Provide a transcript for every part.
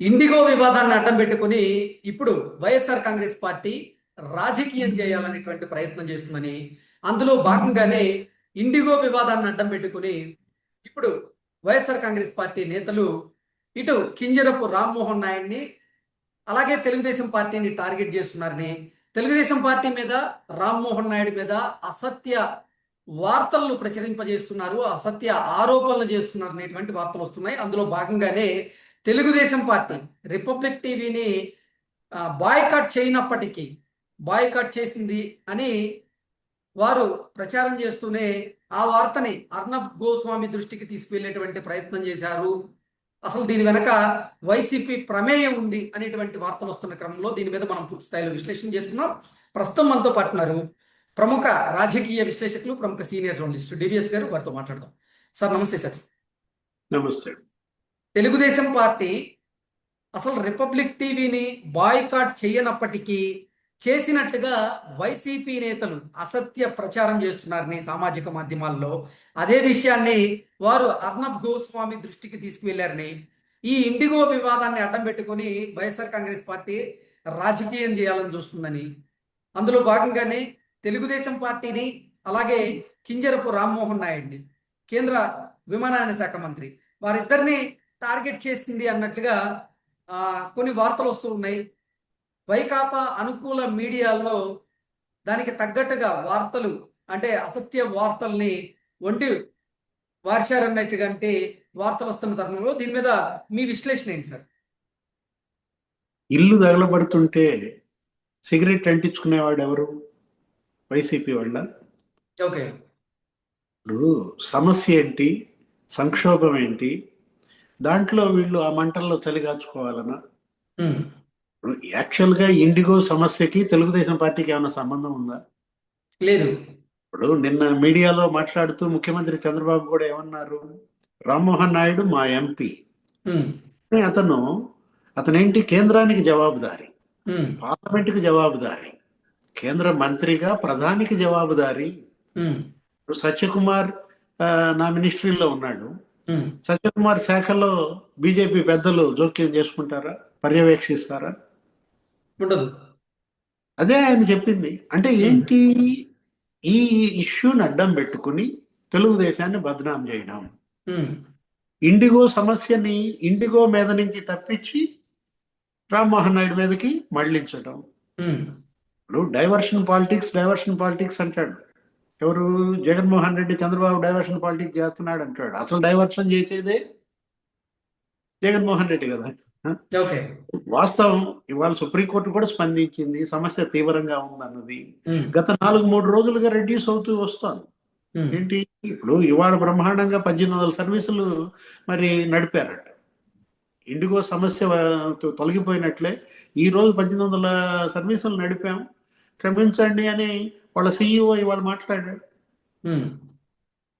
IndiGo వివాదాన్ని అడ్డం పెట్టుకుని ఇప్పుడు వైఎస్ఆర్ కాంగ్రెస్ పార్టీ రాజకీయం చేయాలనేటువంటి ప్రయత్నం చేస్తుందని అందులో భాగంగానే ఇండిగో వివాదాన్ని అడ్డం పెట్టుకుని ఇప్పుడు వైఎస్ఆర్ కాంగ్రెస్ పార్టీ నేతలు ఇటు కింజరపు రామ్మోహన్ నాయుడిని అలాగే తెలుగుదేశం పార్టీని టార్గెట్ చేస్తున్నారని తెలుగుదేశం పార్టీ మీద రామ్మోహన్ నాయుడు మీద అసత్య వార్తలను ప్రచురింపజేస్తున్నారు అసత్య ఆరోపణలు చేస్తున్నారు అనేటువంటి వార్తలు వస్తున్నాయి. అందులో భాగంగానే తెలుగుదేశం పార్టీ రిపబ్లిక్ టీవీని బాయ్కాట్ చేయనప్పటికీ బాయ్కాట్ చేసింది అని వారు ప్రచారం చేస్తూనే ఆ వార్తని అర్ణబ్ గోస్వామి దృష్టికి తీసుకువెళ్ళేటువంటి ప్రయత్నం చేశారు. అసలు దీని వెనక వైసీపీ ప్రమేయం ఉంది అనేటువంటి వార్తలు వస్తున్న క్రమంలో దీని మీద మనం పూర్తి స్థాయిలో విశ్లేషణ చేస్తున్నాం. ప్రస్తుతం మనతో పాటున్నారు ప్రముఖ రాజకీయ విశ్లేషకులు ప్రముఖ సీనియర్ జర్నలిస్టు డివిఎస్ గారు. వారితో మాట్లాడదాం. Sir namaste sir. Namaste. Telugu Desam party అసలు రిపబ్లిక్ టీవీని బాయ్కాట్ చేయనప్పటికీ చేసినట్టుగా వైసీపీ నేతలు అసత్య ప్రచారం చేస్తున్నారని సామాజిక మాధ్యమాల్లో. అదే విషయాన్ని వారు అర్ణబ్ గోస్వామి దృష్టికి తీసుకువెళ్ళారని ఈ ఇండిగో వివాదాన్ని అడ్డం పెట్టుకుని వైఎస్ఆర్ కాంగ్రెస్ పార్టీ రాజకీయం చేయాలని చూస్తుందని. అందులో భాగంగానే తెలుగుదేశం పార్టీని అలాగే కింజరపు రామ్మోహన్ నాయుడిని కేంద్ర విమానయాన శాఖ మంత్రి వారిద్దరిని టార్గెట్ చేసింది అన్నట్లుగా కొన్ని వార్తలు వస్తూ ఉన్నాయి. వైకాపా అనుకూల మీడియాల్లో దానికి తగ్గట్టుగా వార్తలు అంటే అసత్య వార్తల్ని వంటి వార్చారన్నట్టుగా అంటే వార్తలు వస్తున్న తరుణంలో దీని మీద మీ విశ్లేషణ ఏంటి సార్? ఇల్లు తగలబడుతుంటే సిగరెట్ అంటించుకునేవాడు ఎవరు? వైసీపీ వాళ్ళ? ఓకే. ఇప్పుడు సమస్య ఏంటి? సంక్షోభం ఏంటి? దాంట్లో వీళ్ళు ఆ మంటల్లో చలిగాచుకోవాలనా ఉమ్, యాక్చువల్గా ఇండిగో సమస్యకి తెలుగుదేశం పార్టీకి ఏమైనా సంబంధం ఉందా? లేదు. ఇప్పుడు నిన్న మీడియాలో మాట్లాడుతూ ముఖ్యమంత్రి చంద్రబాబు కూడా ఏమన్నారు? రామ్మోహన్ నాయుడు మా ఎంపీ. అతను అతనేంటి? కేంద్రానికి జవాబుదారి. ఉమ్, పార్లమెంటుకి జవాబుదారి. కేంద్ర మంత్రిగా ప్రధానికి జవాబుదారి. సత్యకుమార్ నా మినిస్ట్రీలో ఉన్నాడు. సత్యకుమార్ శాఖలో బీజేపీ పెద్దలు జోక్యం చేసుకుంటారా? పర్యవేక్షిస్తారా? ఉండదు. అదే ఆయన చెప్పింది. అంటే ఏంటి? ఈ ఇష్యూని అడ్డం పెట్టుకుని తెలుగుదేశాన్ని బదనాం చేయడం. ఇండిగో సమస్యని ఇండిగో మీద నుంచి తప్పించి రామ్మోహన్ నాయుడు మీదకి మళ్ళించడం ఉమ్, ఇప్పుడు డైవర్షన్ పాలిటిక్స్ డైవర్షన్ పాలిటిక్స్ అంటాడు. ఎవరు? జగన్మోహన్ రెడ్డి చంద్రబాబు డైవర్షన్ పాలిటిక్స్ చేస్తున్నాడు అంటాడు. అసలు డైవర్షన్ చేసేదే జగన్మోహన్ రెడ్డి కదా. వాస్తవం ఇవాళ సుప్రీంకోర్టు కూడా స్పందించింది సమస్య తీవ్రంగా ఉందన్నది. గత నాలుగు మూడు రోజులుగా రెడ్యూస్ అవుతూ వస్తోంది. ఉమ్, ఏంటి? ఇప్పుడు ఇవాళ బ్రహ్మాండంగా పద్దెనిమిది వందల సర్వీసులు మరి నడిపారట. ఇండిగో సమస్య తొలగిపోయినట్లే. ఈ రోజు పద్దెనిమిది వందల సర్వీసులు నడిపాం. క్షమించండి అని వాళ్ళ సీఈఓ ఇవాళ మాట్లాడాడు.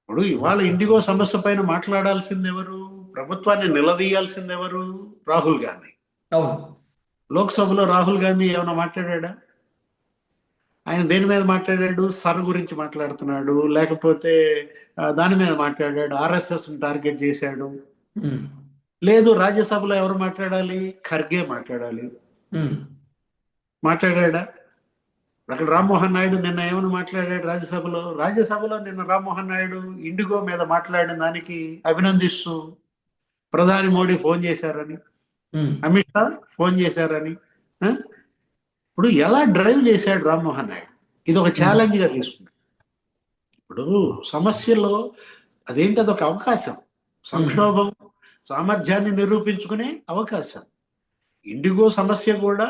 ఇప్పుడు ఇవాళ ఇండిగో సమస్య పైన మాట్లాడాల్సింది ఎవరు? ప్రభుత్వాన్ని నిలదీయాల్సింది ఎవరు? రాహుల్ గాంధీ. లోక్సభలో రాహుల్ గాంధీ ఏమైనా మాట్లాడా ఆయన దేని మీద మాట్లాడాడు? సర్ గురించి మాట్లాడుతున్నాడు. లేకపోతే దాని మీద మాట్లాడాడు. ఆర్ఎస్ఎస్ టార్గెట్ చేశాడు. లేదు రాజ్యసభలో ఎవరు మాట్లాడాలి? ఖర్గే మాట్లాడాలి. మాట్లాడా అక్కడ రామ్మోహన్ నాయుడు నిన్న ఏమని మాట్లాడాడు రాజ్యసభలో? రాజ్యసభలో నిన్న రామ్మోహన్ నాయుడు ఇండిగో మీద మాట్లాడిన దానికి అభినందిస్తూ ప్రధాని మోడీ ఫోన్ చేశారని అమిత్ షా ఫోన్ చేశారని? ఇప్పుడు ఎలా డ్రైవ్ చేశాడు రామ్మోహన్ నాయుడు? ఇది ఒక ఛాలెంజ్గా తీసుకున్నాడు ఇప్పుడు సమస్యలో అదేంటి అదొక అవకాశం? సంక్షోభం సామర్థ్యాన్ని నిరూపించుకునే అవకాశం. ఇండిగో సమస్య కూడా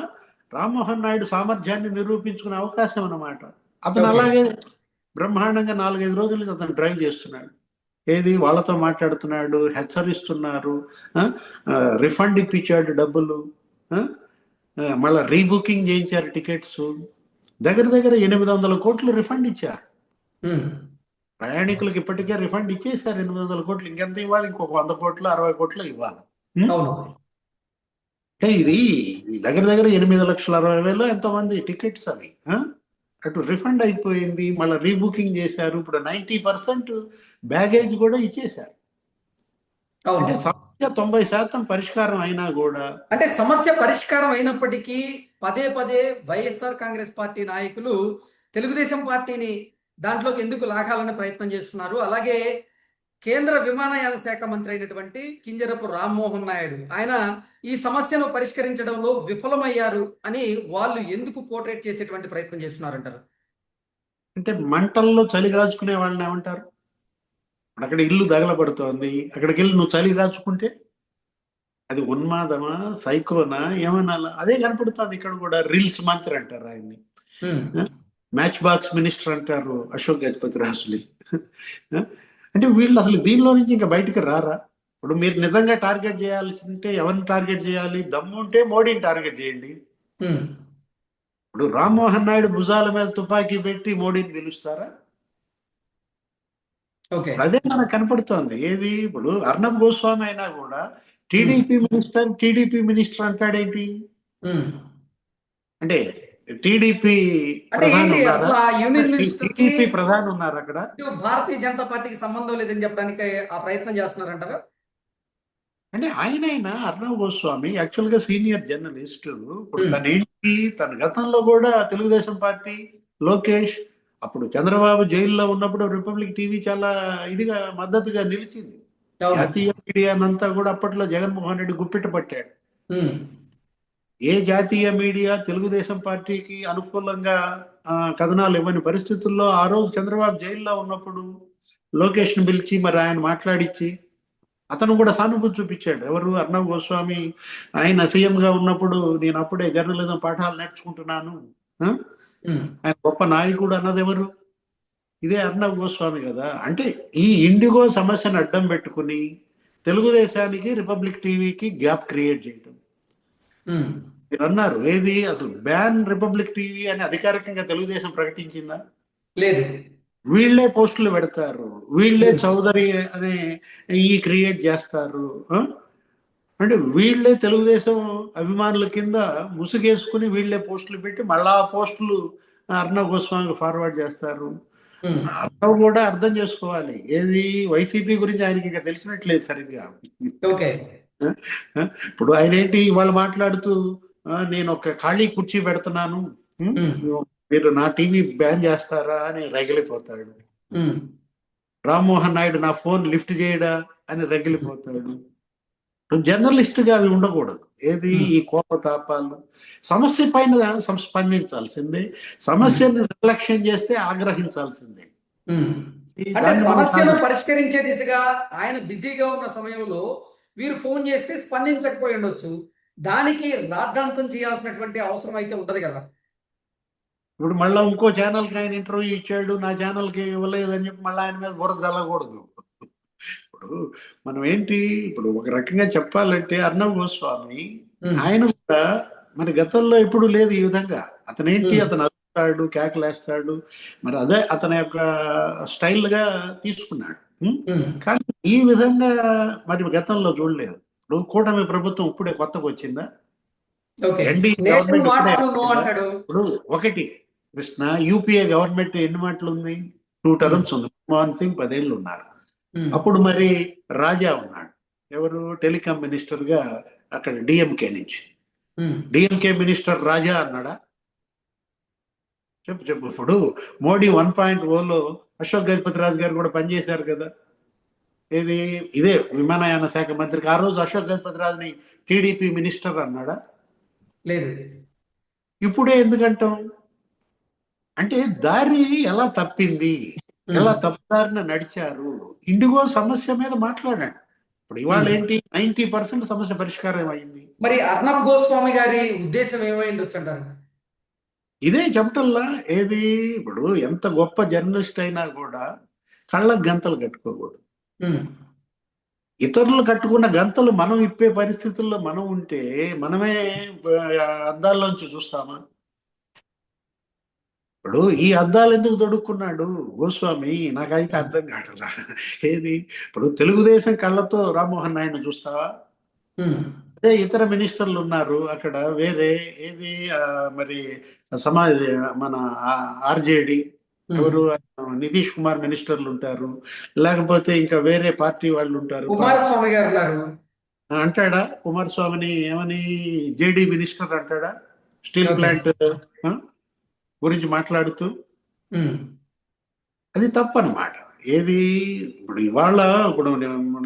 రామ్మోహన్ నాయుడు సామర్థ్యాన్ని నిరూపించుకునే అవకాశం అన్నమాట. అతను. అలాగే బ్రహ్మాండంగా నాలుగైదు రోజులు అతను డ్రైవ్ చేస్తున్నాడు. ఏది? వాళ్ళతో మాట్లాడుతున్నాడు హెచ్చరిస్తున్నారు రిఫండ్ ఇప్పించాడు డబ్బులు మళ్ళా రీబుకింగ్ చేయించారు టికెట్స్. దగ్గర దగ్గర ఎనిమిది వందల కోట్లు రిఫండ్ ఇచ్చారు. ప్రయాణికులకు ఇప్పటికే రిఫండ్ ఇచ్చేసారు ఎనిమిది వందల కోట్లు. ఇంకెంత ఇవ్వాలి? ఇంకొక వంద కోట్లు అరవై కోట్లు ఇవ్వాలి. అంటే ఇది దగ్గర దగ్గర ఎనిమిది లక్షల అరవై వేలు ఎంతో మంది టికెట్స్ అవి? అటు రిఫండ్ అయిపోయింది మళ్ళీ రీబుకింగ్ చేశారు ఇప్పుడు నైంటీ పర్సెంట్ బ్యాగేజ్ కూడా ఇచ్చేశారు. అంటే సమ- సమస్య తొంభై శాతం పరిష్కారం అయినా కూడా. అంటే సమస్య పరిష్కారం అయినప్పటికీ పదే పదే వైఎస్ఆర్ కాంగ్రెస్ పార్టీ నాయకులు తెలుగుదేశం పార్టీని దాంట్లోకి ఎందుకు లాగాలని ప్రయత్నం చేస్తున్నారు? అలాగే కేంద్ర విమానయాన శాఖ మంత్రి అయినటువంటి కింజరపు రామ్మోహన్ నాయుడు. ఆయన ఈ సమస్యను పరిష్కరించడంలో విఫలమయ్యారు అని వాళ్ళు ఎందుకు పోర్ట్రేట్ చేసేటువంటి ప్రయత్నం చేస్తున్నారంటారు? అంటే మంటల్లో చలి కాచుకునే వాళ్ళని ఏమంటారు? అక్కడ ఇల్లు దగలబడుతోంది అక్కడికి వెళ్ళి నువ్వు చలి కాచుకుంటే అది ఉన్మాదమా? సైకోనా? ఏమనాలా? అదే కనపడుతుంది ఇక్కడ కూడా రీల్స్ మంత్రి అంటారు ఆయన్ని. మ్యాచ్ బాక్స్ మినిస్టర్ అంటారు అశోక్ గజపతి రాజుని అంటే వీళ్ళు అసలు దీనిలో నుంచి ఇంకా బయటికి రారా? ఇప్పుడు మీరు నిజంగా టార్గెట్ చేయాల్సి ఉంటే ఎవరిని టార్గెట్ చేయాలి? దమ్ము ఉంటే మోడీని టార్గెట్ చేయండి. ఇప్పుడు రామ్మోహన్ నాయుడు భుజాల మీద తుపాకీ పెట్టి మోడీని పిలుస్తారా ఓకే. అదే మనకు కనపడుతోంది. ఏది? ఇప్పుడు అర్ణబ్ గోస్వామి అయినా కూడా టీడీపీ మినిస్టర్ టీడీపీ మినిస్టర్ అంటాడేంటి. అంటే టీడీపీ ప్రధాని ఉన్నారా? టీడీపీ ప్రధాని అక్కడ? భారతీయ జనతా పార్టీకి సంబంధం లేదని చెప్పడానికి ఆ ప్రయత్నం చేస్తున్నారంటారా? అంటే ఆయనైనా అర్ణవ్ గోస్వామి యాక్చువల్గా సీనియర్ జర్నలిస్ట్ Hmm. తన ఏంటి తన గతంలో కూడా తెలుగుదేశం పార్టీ లోకేష్ అప్పుడు చంద్రబాబు జైల్లో ఉన్నప్పుడు రిపబ్లిక్ టీవీ చాలా ఇదిగా మద్దతుగా నిలిచింది. జాతీయ మీడియానంతా కూడా అప్పట్లో జగన్మోహన్ రెడ్డి గుప్పిట పట్టాడు. ఉమ్, ఏ జాతీయ మీడియా తెలుగుదేశం పార్టీకి అనుకూలంగా కథనాలు ఇవ్వని పరిస్థితుల్లో ఆ రోజు చంద్రబాబు జైల్లో ఉన్నప్పుడు లోకేష్ని పిలిచి మరి ఆయన మాట్లాడిచ్చి అతను కూడా సానుభూతి చూపించాడు. ఎవరు? అర్ణవ్ గోస్వామి. ఆయన సీఎం గా ఉన్నప్పుడు నేను అప్పుడే జర్నలిజం పాఠాలు నేర్చుకుంటున్నాను. ఆయన గొప్ప నాయకుడు అన్నది ఎవరు? ఇదే అర్ణవ్ గోస్వామి కదా. అంటే ఈ ఇండిగో సమస్యను అడ్డం పెట్టుకుని తెలుగుదేశానికి రిపబ్లిక్ టీవీకి గ్యాప్ క్రియేట్ చేయటం. ఉమ్. మీరు అన్నారు ఏది అసలు బ్యాన్ రిపబ్లిక్ టీవీ అని అధికారికంగా తెలుగుదేశం ప్రకటించిందా? లేదు. వీళ్ళే పోస్టులు పెడతారు వీళ్ళే చౌదరి అనే ఈ క్రియేట్ చేస్తారు? అంటే వీళ్ళే తెలుగుదేశం అభిమానుల కింద ముసుగేసుకుని వీళ్ళే పోస్టులు పెట్టి మళ్ళా ఆ పోస్టులు అర్ణవ్ గోస్వామికి ఫార్వర్డ్ చేస్తారు. అర్ణవ్ కూడా అర్థం చేసుకోవాలి. ఏది వైసీపీ గురించి ఆయనకి ఇంకా తెలిసినట్లేదు సరిగ్గా. ఓకే. ఇప్పుడు ఆయన ఏంటి వాళ్ళు మాట్లాడుతూ "ఆ, నేను ఒక ఖాళీ కుర్చీ పెడుతున్నాను. మీరు నా టీవీ బ్యాన్ చేస్తారా? అని రగిలిపోతాడు. రామ్మోహన్ నాయుడు నా ఫోన్ లిఫ్ట్ చేయడా? అని రగిలిపోతాడు. జర్నలిస్ట్గా అవి ఉండకూడదు. ఏది? ఈ కోపతాపాలు సమస్య పైన స్పందించాల్సిందే. సమస్యను నిర్లక్ష్యం చేస్తే ఆగ్రహించాల్సిందే. సమస్యను పరిష్కరించే దిశగా ఆయన బిజీగా ఉన్న సమయంలో వీరు ఫోన్ చేస్తే స్పందించకపోయి ఉండొచ్చు దానికి రాద్ధాంతం చేయాల్సినటువంటి అవసరం అయితే ఉంటది కదా. ఇప్పుడు మళ్ళీ ఇంకో ఛానల్కి ఆయన ఇంటర్వ్యూ ఇచ్చాడు నా ఛానల్కి ఇవ్వలేదని చెప్పి మళ్ళీ ఆయన మీద బురద చల్లకూడదు ఇప్పుడు మనం ఏంటి ఇప్పుడు ఒక రకంగా చెప్పాలంటే అర్ణవ్ గోస్వామి ఆయన కూడా మరి గతంలో ఎప్పుడు లేదు ఈ విధంగా. అతను ఏంటి Hmm. అతను అరుస్తాడు కేకలేస్తాడు మరి అదే అతని యొక్క స్టైల్గా తీసుకున్నాడు. కానీ ఈ విధంగా మరి గతంలో చూడలేదు. ఇప్పుడు కూటమి ప్రభుత్వం ఇప్పుడే కొత్తగా వచ్చిందా? ఇప్పుడే ఒకటి కృష్ణ యూపీఏ గవర్నమెంట్ ఎన్ని మాటలు ఉంది? టూ టర్మ్స్ ఉంది. మన్మోహన్ సింగ్ పదేళ్ళు ఉన్నారు. అప్పుడు మరి రాజా ఉన్నాడు. ఎవరు? టెలికాం మినిస్టర్గా అక్కడ డిఎంకే నుంచి. డిఎంకే మినిస్టర్ రాజా అన్నాడా? చెప్పు చెప్పు. ఇప్పుడు మోడీ వన్ పాయింట్ ఓలో అశోక్ గజపతి రాజు గారు కూడా పనిచేశారు కదా. ఏది ఇదే విమానయాన శాఖ మంత్రికి. ఆ రోజు అశోక్ గజపతి రాజుని టీడీపీ మినిస్టర్ అన్నాడా? లేదు. ఇప్పుడే ఎందుకంటాం? అంటే దారి ఎలా తప్పింది? ఎలా తప్పుదారిన నడిచారు? ఇండిగో సమస్య మీద మాట్లాడాడు. ఇప్పుడు ఇవాళ. ఏంటి? నైన్టీ పర్సెంట్ సమస్య పరిష్కారం అయింది. మరి అర్ణబ్ గోస్వామి గారి ఉద్దేశం ఏమై ఉండొచ్చు అంటారు ఇదే చెప్పటల్లా ఏది? ఇప్పుడు ఎంత గొప్ప జర్నలిస్ట్ అయినా కూడా కళ్ళకు గంతలు కట్టుకోకూడదు. ఇతరులు కట్టుకున్న గంతలు మనం ఇప్పే పరిస్థితుల్లో మనం ఉంటే మనమే అద్దాల్లోంచి చూస్తామా? ఇప్పుడు ఈ అద్దాలు ఎందుకు తొడుక్కున్నాడు గోస్వామి నాకైతే అర్థం కావట్లా ఏది? ఇప్పుడు తెలుగుదేశం కళ్ళతో రామ్మోహన్ నాయుడు చూస్తావా? అదే ఇతర మినిస్టర్లు ఉన్నారు అక్కడ వేరే ఏది? మరి సమాజ్ మన ఆర్జేడి ఎవరు నితీష్ కుమార్ మినిస్టర్లు ఉంటారు. లేకపోతే ఇంకా వేరే పార్టీ వాళ్ళు ఉంటారు. కుమారస్వామి గారు ఉన్నారు. అంటాడా? కుమారస్వామిని ఏమని జేడి మినిస్టర్ అంటాడా? స్టీల్. ప్లాంట్ గురించి మాట్లాడుతూ? అది తప్పనమాట. ఏది? ఇప్పుడు ఇవాళ ఇప్పుడు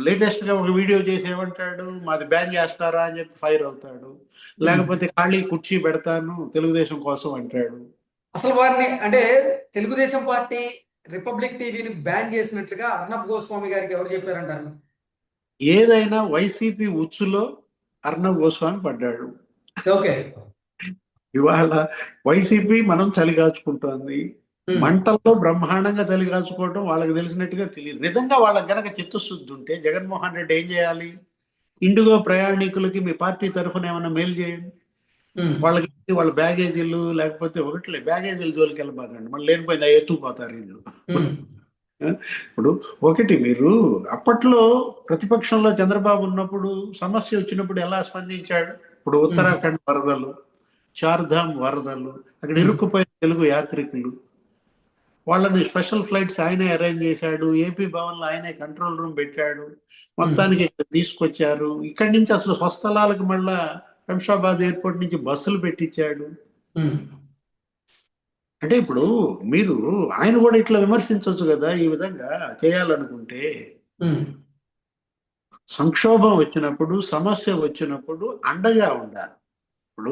లేటెస్ట్గా ఒక వీడియో చేసి ఏమంటాడు మాది బ్యాన్ చేస్తారా అని చెప్పి ఫైర్ అవుతాడు లేకపోతే ఖాళీ కుర్చీ పెడతాను తెలుగుదేశం కోసం అంటాడు. అసలు వారిని అంటే తెలుగుదేశం పార్టీ రిపబ్లిక్ టీవీని బ్యాన్ చేసినట్లుగా అర్నబ్ గోస్వామి గారికి ఎవరు చెప్పారంటారు? ఏదైనా వైసీపీ ఉచ్చులో అర్ణబ్ గోస్వామి పడ్డాడు. ఓకే. ఇవాళ వైసీపీ మనం చలి కాచుకుంటోంది. ఉమ్, మంటల్లో బ్రహ్మాండంగా చలి కాచుకోవడం వాళ్ళకి తెలిసినట్టుగా తెలియదు. నిజంగా వాళ్ళకి గనక చిత్తశుద్ధి ఉంటే జగన్మోహన్ రెడ్డి ఏం చేయాలి? ఇండిగో ప్రయాణికులకి మీ పార్టీ తరఫున ఏమైనా మేలు చేయండి. వాళ్ళకి వాళ్ళ బ్యాగేజీలు లేకపోతే ఒకట్లే బ్యాగేజీలు జోలికి వెళ్ళబాకండి మళ్ళీ లేనిపోయింది అవి ఎత్తుకుపోతారు వీళ్ళు ఇప్పుడు ఒకటి మీరు అప్పట్లో ప్రతిపక్షంలో చంద్రబాబు ఉన్నప్పుడు సమస్య వచ్చినప్పుడు ఎలా స్పందించాడు? ఇప్పుడు ఉత్తరాఖండ్ వరదలు చార్ధామ్ వరదలు అక్కడ ఇరుక్కుపోయిన తెలుగు యాత్రికులు వాళ్ళని స్పెషల్ ఫ్లైట్స్ ఆయనే అరేంజ్ చేశాడు ఏపీ భవన్లో ఆయనే కంట్రోల్ రూమ్ పెట్టాడు మొత్తానికి తీసుకొచ్చారు. ఇక్కడి నుంచి అసలు స్వస్థలాలకు మళ్ళా శంషాబాద్ ఎయిర్పోర్ట్ నుంచి బస్సులు పెట్టించాడు. అంటే ఇప్పుడు మీరు ఆయన కూడా ఇట్లా విమర్శించవచ్చు కదా ఈ విధంగా చేయాలనుకుంటే. సంక్షోభం వచ్చినప్పుడు సమస్య వచ్చినప్పుడు అండగా ఉండాలి. ఇప్పుడు.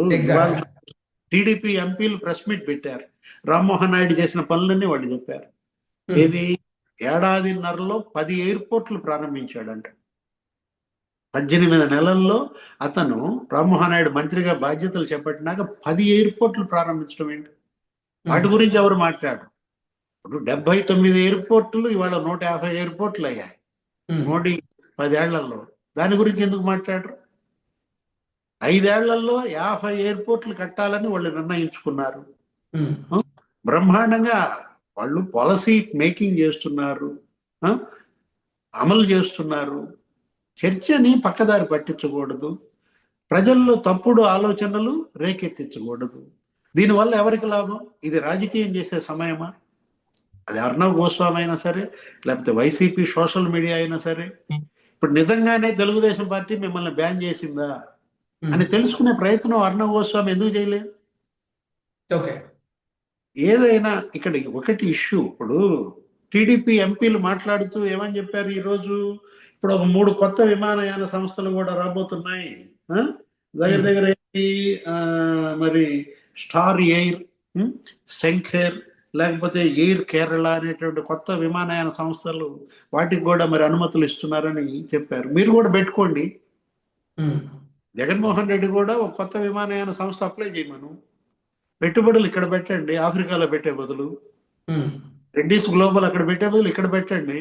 టీడీపీ ఎంపీలు ప్రెస్ మీట్ పెట్టారు. రామ్మోహన్ నాయుడు చేసిన పనులన్నీ వాళ్ళు చెప్పారు. ఏది? ఏడాదిన్నరలో పది ఎయిర్పోర్ట్లు ప్రారంభించాడంట. పద్దెనిమిది నెలల్లో అతను రామ్మోహన్ నాయుడు మంత్రిగా బాధ్యతలు చేపట్టినాక పది ఎయిర్పోర్ట్లు ప్రారంభించడం ఏంటి? వాటి గురించి ఎవరు మాట్లాడు? ఇప్పుడు డెబ్బై తొమ్మిది ఎయిర్పోర్ట్లు ఇవాళ నూట యాభై ఎయిర్పోర్ట్లు అయ్యాయి. మోడీ పదేళ్ళలో. దాని గురించి ఎందుకు మాట్లాడరు? ఐదేళ్ళలో యాభై ఎయిర్పోర్ట్లు కట్టాలని వాళ్ళు నిర్ణయించుకున్నారు. బ్రహ్మాండంగా వాళ్ళు పాలసీ మేకింగ్ చేస్తున్నారు? అమలు చేస్తున్నారు. చర్చని పక్కదారి పట్టించకూడదు. ప్రజల్లో తప్పుడు ఆలోచనలు రేకెత్తించకూడదు. దీనివల్ల ఎవరికి లాభం? ఇది రాజకీయం చేసే సమయమా? అది అర్ణవ్ గోస్వామి అయినా సరే లేకపోతే వైసీపీ సోషల్ మీడియా అయినా సరే. ఇప్పుడు నిజంగానే తెలుగుదేశం పార్టీ మిమ్మల్ని బ్యాన్ చేసిందా? అని తెలుసుకునే ప్రయత్నం అర్ణవ్ గోస్వామి ఎందుకు చేయలేదు? ఓకే ఏదైనా ఇక్కడ ఒకటి ఇష్యూ ఇప్పుడు టీడీపీ ఎంపీలు మాట్లాడుతూ ఏమని చెప్పారు ఈరోజు? ఇప్పుడు ఒక మూడు కొత్త విమానయాన సంస్థలు కూడా రాబోతున్నాయి? దగ్గర దగ్గర ఏంటి? ఆ, మరి స్టార్ ఎయిర్? శంఖర్ లేకపోతే ఎయిర్ కేరళ అనేటువంటి కొత్త విమానయాన సంస్థలు వాటికి కూడా మరి అనుమతులు ఇస్తున్నారని చెప్పారు. మీరు కూడా పెట్టుకోండి. ఉమ్, జగన్మోహన్ రెడ్డి కూడా ఒక కొత్త విమానయాన సంస్థ అప్లై చేయమను. పెట్టుబడులు ఇక్కడ పెట్టండి ఆఫ్రికాలో పెట్టే బదులు. రెడ్డిస్ గ్లోబల్ అక్కడ పెట్టే బదులు ఇక్కడ పెట్టండి.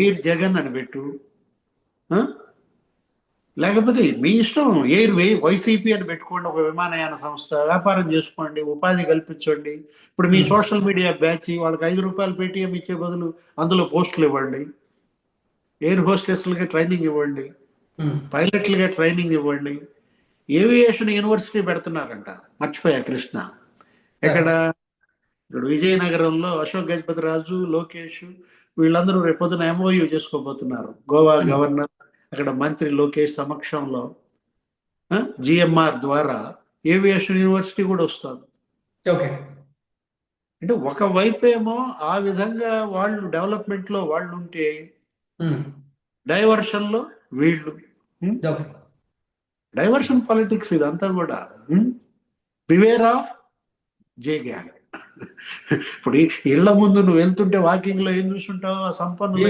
ఎయిర్ జగన్ అని పెట్టు? లేకపోతే మీ ఇష్టం ఎయిర్ వే వైసీపీ అని పెట్టుకోండి ఒక విమానయాన సంస్థ వ్యాపారం చేసుకోండి ఉపాధి కల్పించండి. ఇప్పుడు మీ. సోషల్ మీడియా బ్యాచ్ వాళ్ళకి ఐదు రూపాయలు పేటిఎం ఇచ్చే బదులు అందులో పోస్టులు ఇవ్వండి. ఎయిర్ హోస్టెస్లకి ట్రైనింగ్ ఇవ్వండి. పైలట్లుగా ట్రైనింగ్ ఇవ్వండి. ఏవియేషన్ యూనివర్సిటీ పెడుతున్నారంట. మర్చిపోయా కృష్ణ. ఇక్కడ ఇక్కడ విజయనగరంలో అశోక్ గజపతి రాజు లోకేష్ వీళ్ళందరూ రేపొద్దున ఎంఓయూ చేసుకోబోతున్నారు. గోవా Hmm. గవర్నర్ అక్కడ మంత్రి లోకేష్ సమక్షంలో జిఎంఆర్ ద్వారా ఏవియేషన్ యూనివర్సిటీ కూడా వస్తుంది ఓకే. అంటే ఒక వైపేమో ఆ విధంగా వాళ్ళు డెవలప్మెంట్లో వాళ్ళు ఉంటే ఉమ్, డైవర్షన్లో వీళ్ళు. డైవర్షన్ పాలిటిక్స్ ఇదంతా కూడా. బివేర్ ఆఫ్ జే గ్యాంగ్ ఇప్పుడు ఇళ్ళ ముందు నువ్వు వెళ్తుంటే వాకింగ్లో ఏం చూస్తుంటావు ఆ సంపన్నులు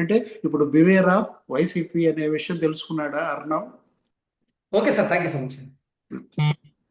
అంటే ఇప్పుడు బివేర్ ఆఫ్ వైసీపీ అనే విషయం తెలుసుకున్నాడా Arnab? Okay sir thank you so much